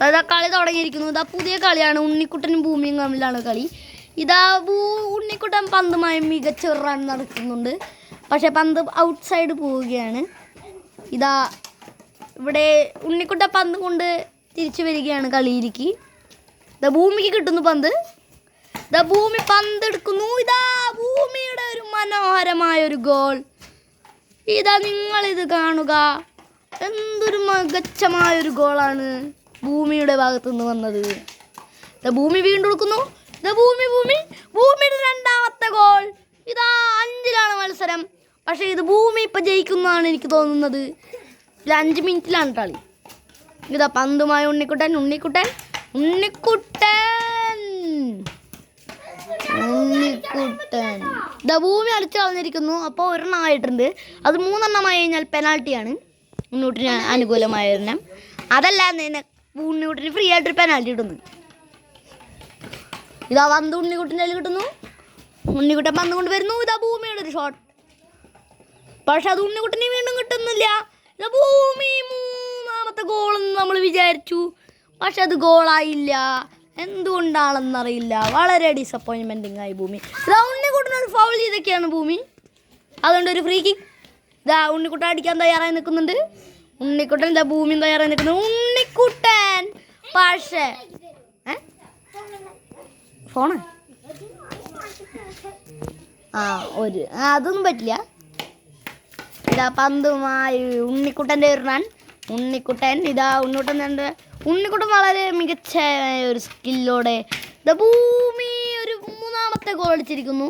അതായത് കളി തുടങ്ങിയിരിക്കുന്നു. ഇതാ പുതിയ കളിയാണ്. ഉണ്ണിക്കുട്ടനും ഭൂമിയും തമ്മിലാണ് കളി. ഇതാ ഭൂ ഉണ്ണിക്കുട്ടൻ പന്തുമായി മികച്ച റൺ നടക്കുന്നുണ്ട്. പക്ഷെ പന്ത് ഔട്ട് സൈഡ് പോവുകയാണ്. ഇതാ ഇവിടെ ഉണ്ണിക്കുട്ട പന്ത് കൊണ്ട് തിരിച്ചു വരികയാണ് കളിയിലേക്ക്. ഇതാ ഭൂമിക്ക് കിട്ടുന്നു പന്ത്. ഇതാ ഭൂമി പന്ത് എടുക്കുന്നു. ഇതാ ഭൂമിയുടെ ഒരു മനോഹരമായ ഒരു ഗോൾ ഇതാ നിങ്ങളിത് കാണുക. എന്തൊരു മികച്ചമായൊരു ഗോളാണ് ഭൂമിയുടെ ഭാഗത്തു നിന്ന് വന്നത് ഭൂമി വീണ്ടെടുക്കുന്നു ഭൂമി ഭൂമി. ഭൂമിയുടെ രണ്ടാമത്തെ ഗോൾ ഇതാ അഞ്ചിലാണ് മത്സരം. പക്ഷേ ഇത് ഭൂമി ഇപ്പം ജയിക്കുന്നതാണ് എനിക്ക് തോന്നുന്നത്. ഇത് അഞ്ച് മിനിറ്റിലാണ് കളി. ഇതാ പന്തുമായ ഉണ്ണിക്കുട്ടൻ ഉണ്ണിക്കുട്ടൻ ഉണ്ണിക്കുട്ടൻ. ഉണ്ണിക്കുട്ടൻ. ഇതാ ഭൂമി അടിച്ചു കളഞ്ഞിരിക്കുന്നു. അപ്പോൾ ഒരെണ്ണം ആയിട്ടുണ്ട്. അത് മൂന്നെണ്ണമായി കഴിഞ്ഞാൽ പെനാൾട്ടിയാണ് മുന്നോട്ടിന് അനുകൂലമായ ഒരെണ്ണം. അതല്ല നിന്നെ ഉണ്ണിക്കുട്ടിന് ഫ്രീ ആയിട്ടൊരു പെനാൽറ്റി കിട്ടുന്നു ഇതാ പന്ത് ഉണ്ണിക്കുട്ടിന്റെ കയ്യിൽ കിട്ടുന്നു. ഉണ്ണിക്കുട്ടൻ പന്ത് കൊണ്ട് വരുന്നു. ഇതാ ഭൂമിയുടെ ഒരു ഷോട്ട് പക്ഷെ അത് ഉണ്ണിക്കുട്ടിന് വീണ്ടും കിട്ടുന്നില്ല. ഇതാ ഭൂമി മൂന്നാമത്തെ ഗോളെന്ന് നമ്മൾ വിചാരിച്ചു. പക്ഷെ അത് ഗോളായില്ല എന്തുകൊണ്ടാണെന്നറിയില്ല. വളരെ ഡിസപ്പോയിൻമെന്റിങ് ആയി ഭൂമി. ഇതാ ഉണ്ണിക്കുട്ടൻ ഒരു ഫൗൾ ചെയ്തൊക്കെയാണ് ഭൂമി. അതുകൊണ്ട് ഒരു ഫ്രീ കിക്ക് ഇതാ ഉണ്ണിക്കുട്ടൻ അടിക്കാൻ തയ്യാറായി നിൽക്കുന്നുണ്ട്. ഉണ്ണിക്കുട്ടൻ ഇതാ ഭൂമിയും തയ്യാറായി നിൽക്കുന്നു. ഉണ്ണിക്കുട്ടൻ പക്ഷേ ഫോണ്? ആ ഒരു അതൊന്നും പറ്റില്ല. ഇതാ പന്തുമായി ഉണ്ണിക്കുട്ടന്റെ റൺ ഉണ്ണിക്കുട്ടൻ ഇതാ ഉണ്ണിക്കുട്ടൻ എന്റെ ഉണ്ണിക്കുട്ടൻ വളരെ മികച്ച ഒരു സ്കില്ലോടെ ഇതാ ഭൂമി ഒരു മൂന്നാമത്തെ ഗോൾ അടിച്ചിരിക്കുന്നു.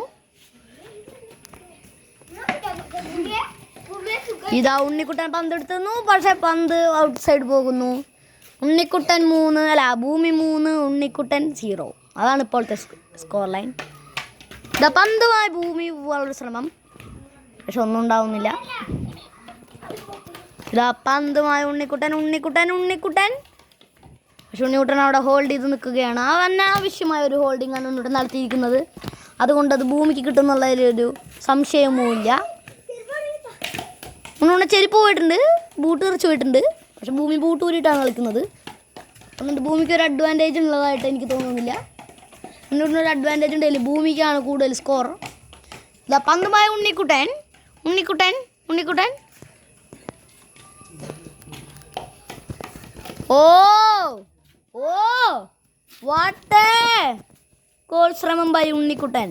ഇതാ ഉണ്ണിക്കുട്ടൻ പന്ത് എടുത്തുന്നു പക്ഷെ പന്ത് ഔട്ട് സൈഡ് പോകുന്നു. ഉണ്ണിക്കുട്ടൻ മൂന്ന് അല്ല ഭൂമി മൂന്ന് ഉണ്ണിക്കുട്ടൻ സീറോ. അതാണ് ഇപ്പോഴത്തെ സ്കോർ ലൈൻ ദ പന്തുമായി ഭൂമി പോകാനുള്ള ശ്രമം. പക്ഷെ ഒന്നും ഉണ്ടാവുന്നില്ല. ഇതാ പന്തുമായി ഉണ്ണിക്കുട്ടൻ ഉണ്ണിക്കുട്ടൻ ഉണ്ണിക്കുട്ടൻ. പക്ഷെ ഉണ്ണിക്കുട്ടൻ അവിടെ ഹോൾഡ് ചെയ്ത് നിൽക്കുകയാണ്. ആ അനാവശ്യമായ ഒരു ഹോൾഡിംഗ് ആണ് ഉണ്ണിക്കുട്ടൻ നടത്തിയിരിക്കുന്നത്. അതുകൊണ്ട് അത് ഭൂമിക്ക് കിട്ടുന്നുള്ളതിലൊരു സംശയവുമില്ല ഉണ്ണിക്കുട്ടൻ ചെരുപ്പ് പോയിട്ടുണ്ട്. ബൂട്ട് തെറിച്ച് പോയിട്ടുണ്ട്. പക്ഷെ ഭൂമി ബൂട്ട് ഊരിയിട്ടാണ് കളിക്കുന്നത്. അതുകൊണ്ട് ഭൂമിക്ക് ഒരു അഡ്വാന്റേജ് ഉള്ളതായിട്ട് എനിക്ക് തോന്നുന്നില്ല. ഉണ്ണിക്കുട്ടൻ ഒരു അഡ്വാന്റേജ് ഉണ്ടെങ്കിൽ ഭൂമിക്കാണ് കൂടുതൽ സ്കോർ ഇതാ പന്തുമായ ഉണ്ണിക്കുട്ടൻ. ഉണ്ണിക്കുട്ടൻ ഉണ്ണിക്കുട്ടൻ. ഓ ഓ വാട്ടേ. ഗോൾ ശ്രമം ബൈ ഉണ്ണിക്കുട്ടൻ.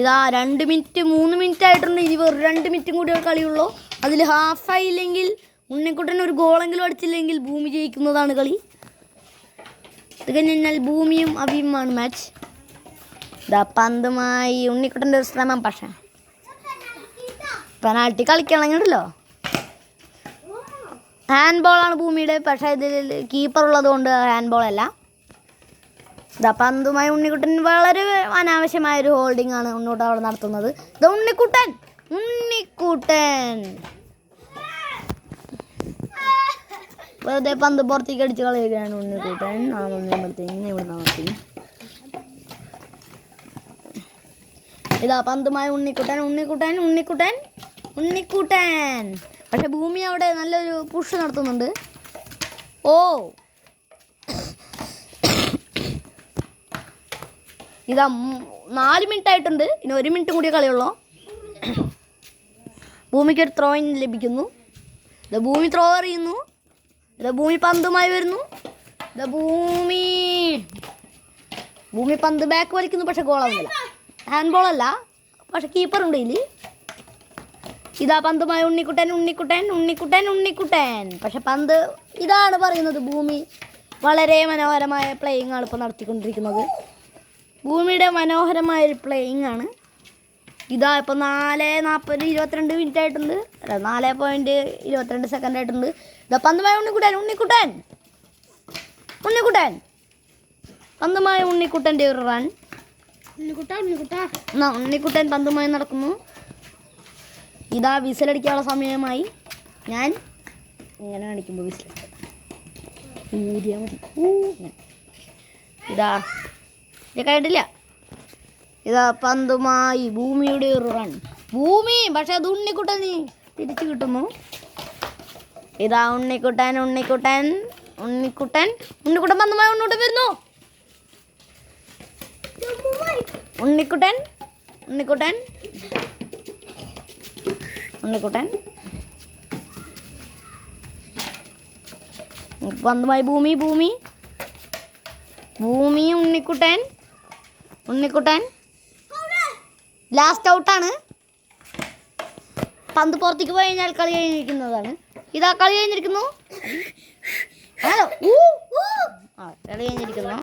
ഇതാ രണ്ട് മിനിറ്റ് മൂന്ന് മിനിറ്റ് ആയിട്ടുണ്ട്. ഇനി വെറും രണ്ട് മിനിറ്റും കൂടി കളിയുള്ളൂ. അതിൽ ഹാഫ് ആയില്ലെങ്കിൽ ഉണ്ണിക്കുട്ടൻ ഒരു ഗോളെങ്കിലും അടിച്ചില്ലെങ്കിൽ ഭൂമി ജയിക്കുന്നതാണ് കളി. ഇത് കഴിഞ്ഞാൽ ഭൂമിയും അവിയുമാണ് മാച്ച് ഇതാ പന്തുമായി ഉണ്ണിക്കുട്ടന്റെ ഒരു ശ്രമം പക്ഷേ. പെനാൾട്ടി കളിക്കണമെങ്കിലോ? ഹാൻഡ് ബോളാണ് ഭൂമിയുടെ പക്ഷേ ഇതിൽ കീപ്പർ ഉള്ളത് കൊണ്ട് ഹാൻഡ് ബോളല്ല ഇതാ പന്തുമായി ഉണ്ണിക്കുട്ടൻ വളരെ അനാവശ്യമായ ഒരു ഹോൾഡിംഗ് ആണ് ഉണ്ണിക്കുട്ടൻ അവിടെ നടത്തുന്നത്. ഇത് ഉണ്ണിക്കുട്ടൻ ഉണ്ണിക്കുട്ടൻ. വെറുതെ പന്ത് പുറത്തേക്ക് അടിച്ച് കളയുകയാണ് ഉണ്ണിക്കുട്ടൻ ആ നമ്മളത്തേക്ക് ഇവിടെ നടത്തി ഇതാ പന്തുമായ ഉണ്ണിക്കുട്ടൻ ഉണ്ണിക്കുട്ടൻ ഉണ്ണിക്കുട്ടൻ ഉണ്ണിക്കുട്ടൻ. പക്ഷെ ഭൂമി അവിടെ നല്ലൊരു പുഷ് നടത്തുന്നുണ്ട്. ഓ. ഇതാ നാല് മിനിറ്റ് ആയിട്ടുണ്ട്. ഇനി ഒരു മിനിറ്റ് കൂടിയേ കളിയുള്ളൂ. ഭൂമിക്ക് ഒരു ത്രോയിൻ ലഭിക്കുന്നു. ഭൂമി ത്രോ എറിയുന്നു ഇതാ ഭൂമി പന്തുമായി വരുന്നു. ഇതാ ഭൂമി. ഭൂമി പന്ത് ബാക്ക് വലിക്കുന്നു പക്ഷെ ഗോളാവുന്നില്ല ഹാൻഡ് ബോൾ അല്ല പക്ഷെ കീപ്പർ ഉണ്ട് ഇതിൽ ഇതാ പന്തുമായി ഉണ്ണിക്കുട്ടൻ ഉണ്ണിക്കുട്ടൻ ഉണ്ണിക്കുട്ടൻ ഉണ്ണിക്കുട്ടൻ. പക്ഷെ പന്ത് ഇതാണ് പറയുന്നത് ഭൂമി. വളരെ മനോഹരമായ പ്ലേയിങ് ആണ് ഇപ്പോൾ നടത്തിക്കൊണ്ടിരിക്കുന്നത്. ഭൂമിയുടെ മനോഹരമായ ഒരു പ്ലേയിങ് ആണ്. ഇതാ ഇപ്പോൾ നാല് നാൽപ്പത് ഇരുപത്തിരണ്ട് മിനിറ്റ് ആയിട്ടുണ്ട്. അല്ല നാല് പോയിന്റ് ഇരുപത്തിരണ്ട് സെക്കൻഡ് ആയിട്ടുണ്ട്. ഇതാ പന്തുമായ ഉണ്ണിക്കുട്ടൻ ഉണ്ണിക്കുട്ടൻ. ഉണ്ണിക്കുട്ടൻ. പന്തുമായ ഉണ്ണിക്കുട്ടന്റെ ഒരു റൺ ഉണ്ണിക്കുട്ട ഉണ്ണിക്കുട്ട എന്നാ ഉണ്ണിക്കുട്ടൻ പന്തുമായി നടക്കുന്നു. ഇതാ വിസിലടിക്കാനുള്ള സമയമായി. ഞാൻ ഇങ്ങനെ കാണിക്കുമ്പോൾ വിസിലടിക്കാം. മതി. ഇതാ. ഇത് കഴിഞ്ഞിട്ടില്ല. ഇതാ പന്തുമായി ഭൂമിയുടെ ഒരു റൺ ഭൂമി പക്ഷെ അത് ഉണ്ണിക്കുട്ടൻ തിരിച്ചു കിട്ടുന്നു. ഇതാ ഉണ്ണിക്കുട്ടൻ ഉണ്ണിക്കുട്ടൻ ഉണ്ണിക്കുട്ടൻ. ഉണ്ണിക്കുട്ടൻ പന്തുമായി മുന്നോട്ട് വരുന്നു. ഉണ്ണിക്കുട്ടൻ ഉണ്ണിക്കുട്ടൻ ഉണ്ണിക്കുട്ടൻ. പന്തുമായി ഭൂമി ഭൂമി. ഭൂമി ഉണ്ണിക്കുട്ടൻ ഉണ്ണിക്കുട്ടൻ. ലാസ്റ്റ് ഔട്ടാണ് പന്ത് പുറത്തേക്ക് പോയി കഴിഞ്ഞാൽ കളി കഴിഞ്ഞിരിക്കുന്നതാണ്. ഇതാ കളി കഴിഞ്ഞിരിക്കുന്നു. ഹലോ. കളി കഴിഞ്ഞിരിക്കുന്നു.